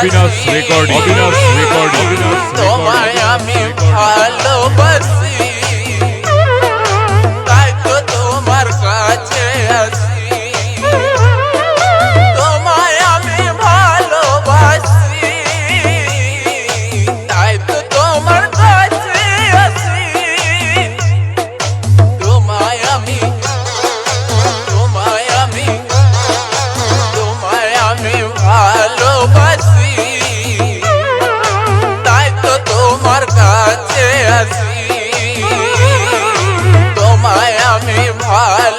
Abinash recording Abinash recording তোমায় আমি ভালোবাসি।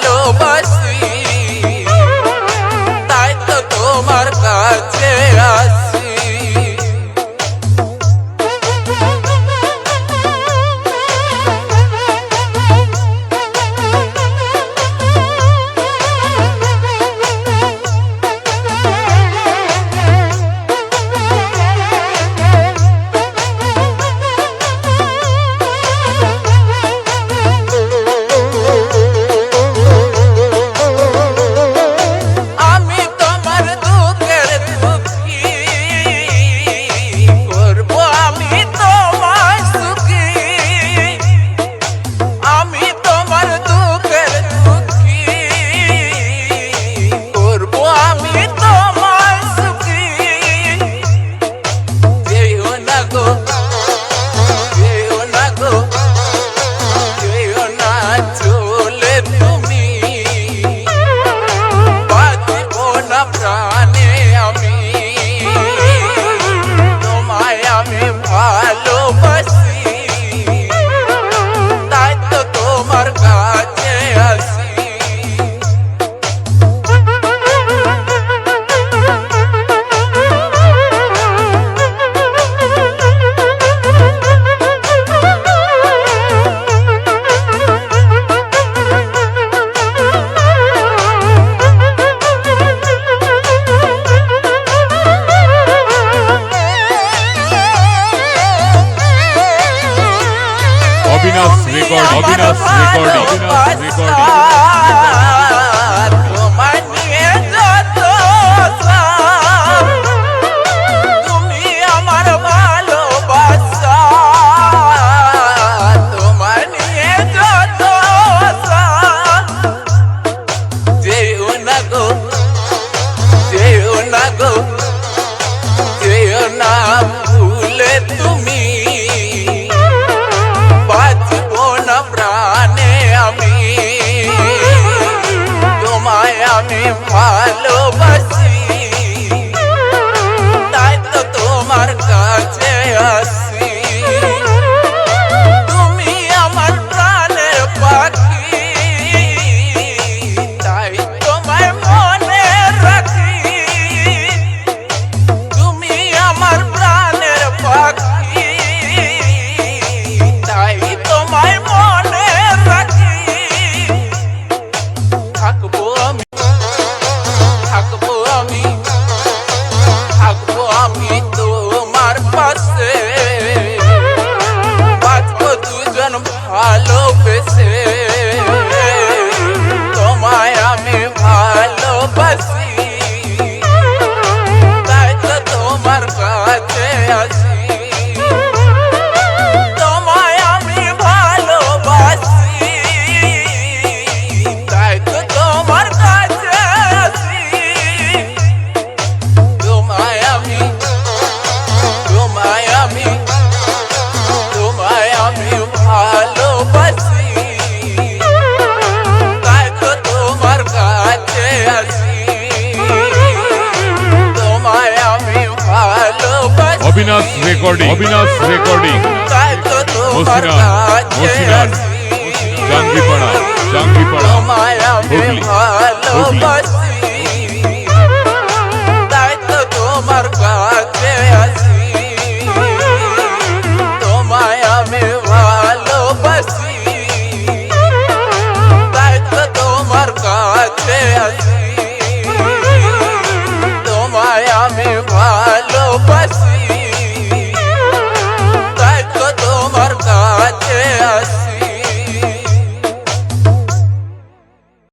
no mais. Recording recording recording ভালোবাসি তাই তো তোমার কাছে আস। অবিনাশ রেকর্ডিং। অবিনাশ রেকর্ডিং। মসিরাজ মসিরাজ। জাঙ্গিপাড়া জাঙ্গিপাড়া হুগলি হুগলি।